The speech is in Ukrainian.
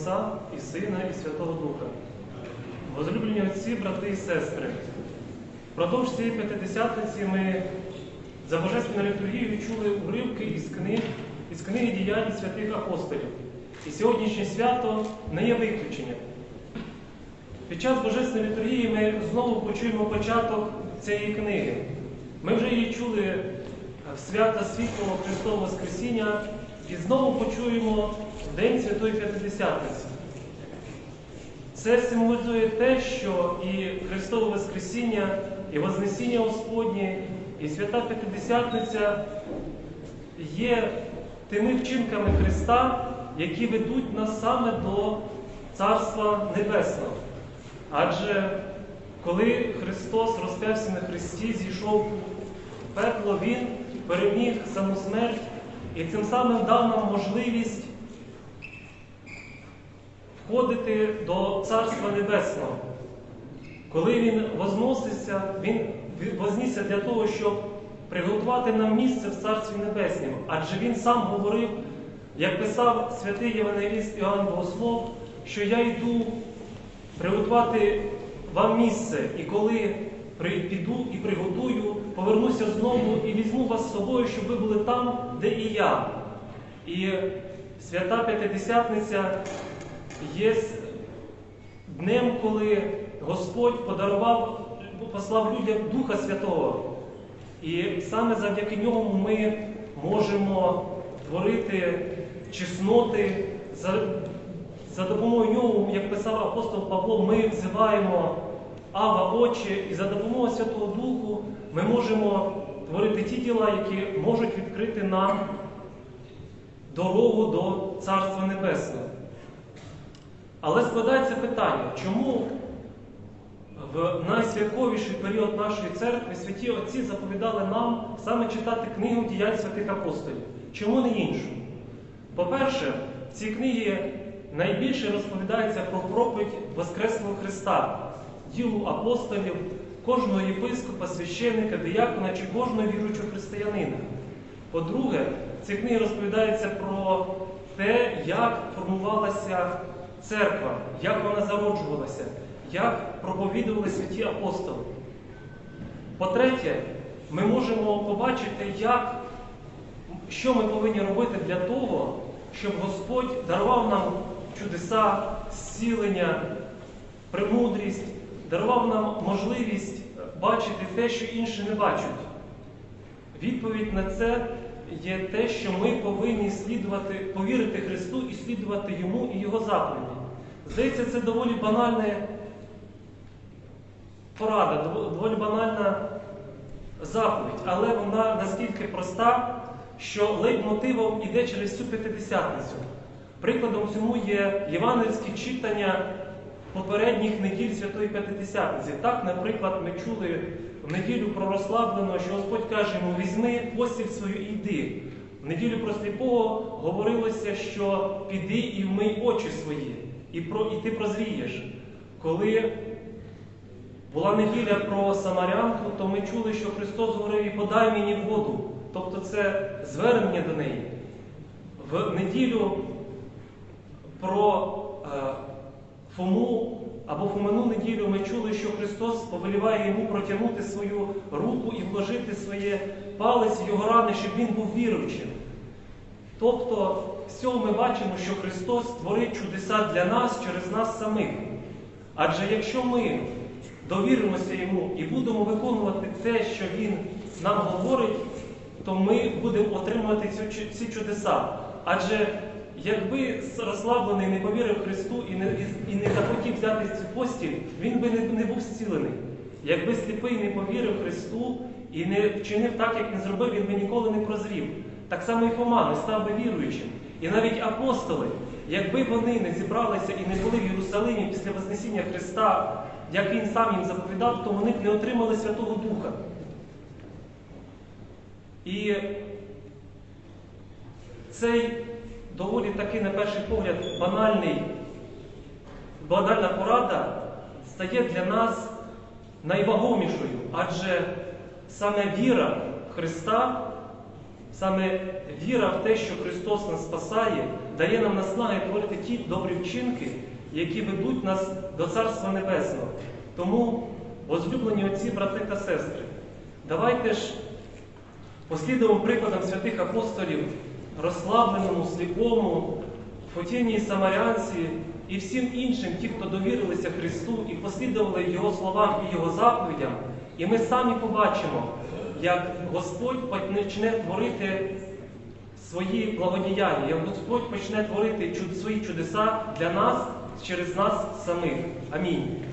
Отця і Сина, і Святого Духа. Возлюблені отці, брати і сестри, продовж цієї п'ятидесятниці ми за Божественною літургією відчули уривки із книг, із книги діянь святих апостолів. І сьогоднішнє свято не є виключенням. Під час Божественної літургії ми знову почуємо початок цієї книги. Ми вже її чули в свята світлого Христового Воскресіння і знову почуємо День Святої П'ятидесятниці. Це символізує те, що і Христове Воскресіння, і Вознесіння Господнє, і Свята П'ятидесятниця є тими вчинками Христа, які ведуть нас саме до Царства Небесного. Адже коли Христос розп'явся на Христі, зійшов в пекло, Він переміг саму смерть і цим самим дав нам можливість входити до Царства Небесного. Коли Він возносився, Він вознісся для того, щоб приготувати нам місце в Царстві Небесному. Адже Він сам говорив, як писав святий Євангеліст Іоанн Богослов, що я йду приготувати вам місце, і коли піду і приготую, повернуся знову і візьму вас з собою, щоб ви були там, де і я. І свята П'ятидесятниця є днем, коли Господь подарував, послав людям Духа Святого. І саме завдяки ньому ми можемо творити чесноти. За, за допомогою нього, як писав апостол Павло, ми взиваємо Ава Отче, і за допомогою Святого Духу ми можемо творити ті діла, які можуть відкрити нам дорогу до Царства Небесного. Але складається питання, чому в найсвятковіший період нашої церкви святі Отці заповідали нам саме читати книгу діянь святих апостолів? Чому не іншу? По-перше, в цій книгі найбільше розповідається про проповідь Воскреслого Христа, ділу апостолів, кожного єпископа, священника, диякона чи кожного віруючого християнина. По-друге, в цій книгі розповідається про те, як формувалася церква, як вона зароджувалася, як проповідували святі апостоли. По-третє, ми можемо побачити, як, що ми повинні робити для того, щоб Господь дарував нам чудеса, зцілення, премудрість, дарував нам можливість бачити те, що інші не бачать. Відповідь на це є те, що ми повинні слідувати, повірити Христу і слідувати Йому і Його заповіді. Здається, це доволі банальна порада, доволі банальна заповідь, але вона настільки проста, що лейтмотивом іде через цю п'ятидесятницю. Прикладом цьому є євангельські читання попередніх неділь Святої П'ятидесятниці. Так, наприклад, ми чули в неділю про розслабленого, що Господь каже йому, візьми постіль свою і йди. В неділю про сліпого говорилося, що піди і вмий очі свої, і, про, і ти прозрієш. Коли була неділя про Самарянку, то ми чули, що Христос говорив і подай мені воду. Тобто це звернення до неї. В неділю про е, Фому або Фомину неділю ми чули, що Христос повеліває йому протягнути свою руку і вложити своє палець в його рани, щоб він був віруючим. Тобто, з ми бачимо, що Христос творить чудеса для нас через нас самих. Адже якщо ми довіримося Йому і будемо виконувати те, що Він нам говорить, то ми будемо отримувати ці чудеса. Адже якби розслаблений не повірив Христу і не і не захотів взяти цю постіль, він би не, не був зцілений. Якби сліпий не повірив Христу і не вчинив так, як він зробив, він би ніколи не прозрів. Так само і Фома не став би віруючим. І навіть апостоли, якби вони не зібралися і не були в Єрусалимі після Вознесіння Христа, як Він сам їм заповідав, то вони б не отримали Святого Духа. І цей доволі таки, на перший погляд, банальний, банальна порада стає для нас найвагомішою, адже саме віра Христа, саме віра в те, що Христос нас спасає, дає нам наснаги творити ті добрі вчинки, які ведуть нас до Царства Небесного. Тому Возлюблені отці, брати та сестри, давайте ж послідуємо прикладом святих апостолів, розслабленому, сліпому, Фотіній Самарянці і всім іншим, ті, хто довірилися Христу і послідували Його словам і Його заповідям, і ми самі побачимо, як Господь почне творити свої благодіяння, як Господь почне творити свої чудеса для нас через нас самих. Амінь.